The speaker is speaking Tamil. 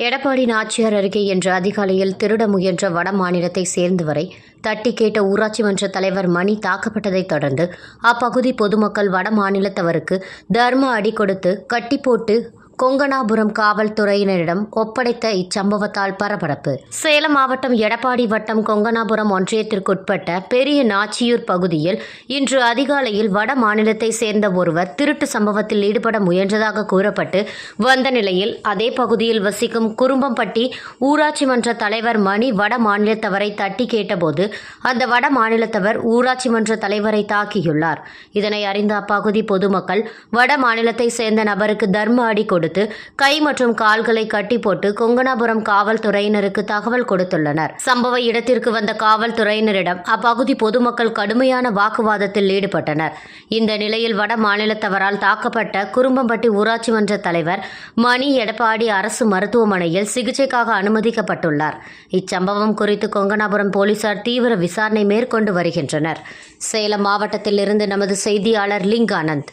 எடப்பாடி நாச்சியார் அருகே என்ற அதிகாலையில் திருட முயன்ற வட மாநிலத்தை சேர்ந்தவரை தட்டி கேட்ட ஊராட்சி மன்ற தலைவர் மணி தாக்கப்பட்டதைத் தொடர்ந்து அப்பகுதி பொதுமக்கள் வட மாநிலத்தவருக்கு தர்ம அடி கொடுத்து கட்டி போட்டு கொங்கனாபுரம் காவல்துறையினரிடம் ஒப்படைத்த இச்சம்பவத்தால் பரபரப்பு. சேலம் மாவட்டம் எடப்பாடி வட்டம் கொங்கனாபுரம் ஒன்றியத்திற்குட்பட்ட பெரிய நாச்சியூர் பகுதியில் இன்று அதிகாலையில் வட மாநிலத்தை சேர்ந்த ஒருவர் திருட்டு சம்பவத்தில் ஈடுபட முயன்றதாக கூறப்பட்டு வந்த நிலையில் அதே பகுதியில் வசிக்கும் குறும்பம்பட்டி ஊராட்சி மன்ற தலைவர் மணி வட மாநிலத்தவரை தட்டி கேட்டபோது அந்த வட மாநிலத்தவர் ஊராட்சி மன்ற தலைவரை தாக்கியுள்ளார். இதனை அறிந்த அப்பகுதி பொதுமக்கள் வட மாநிலத்தை சேர்ந்த நபருக்கு தர்ம அடி கொடுத்து கை மற்றும் கால்களை கட்டி போட்டு கொங்கனாபுரம் காவல்துறையினருக்கு தகவல் கொடுத்துள்ளனர். சம்பவ இடத்திற்கு வந்த காவல்துறையினரிடம் அப்பகுதி பொதுமக்கள் கடுமையான வாக்குவாதத்தில் ஈடுபட்டனர். இந்த நிலையில் வட மாநிலத்தவரால் தாக்கப்பட்ட குறும்பம்பட்டி ஊராட்சி மன்ற தலைவர் மணி எடப்பாடி அரசு மருத்துவமனையில் சிகிச்சைக்காக அனுமதிக்கப்பட்டுள்ளார். இச்சம்பவம் குறித்து கொங்கனாபுரம் போலீசார் தீவிர விசாரணை மேற்கொண்டு வருகின்றனர். சேலம் மாவட்டத்திலிருந்து நமது செய்தியாளர் லிங்கானந்த்.